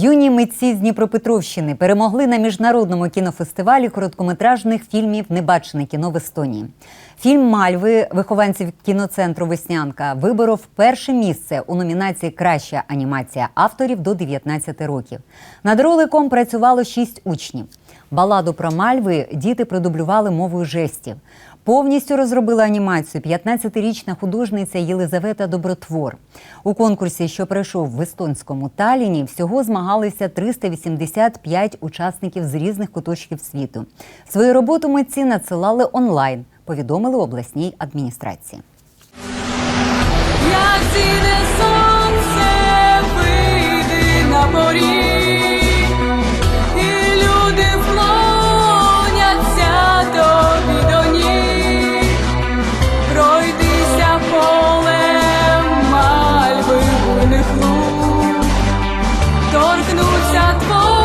Юні митці з Дніпропетровщини перемогли на міжнародному кінофестивалі короткометражних фільмів Небачене кіно в Естонії. Фільм Мальви вихованців кіноцентру Веснянка виборов перше місце у номінації Краща анімація авторів до 19 років. Над роликом працювало шість учнів. Баладу про Мальви діти продублювали мовою жестів. Повністю розробила анімацію 15-річна художниця Єлизавета Добротвор. У конкурсі, що пройшов в естонському Таліні, всього змагалися 385 учасників з різних куточків світу. Свою роботу митці надсилали онлайн, повідомили обласній адміністрації. Santo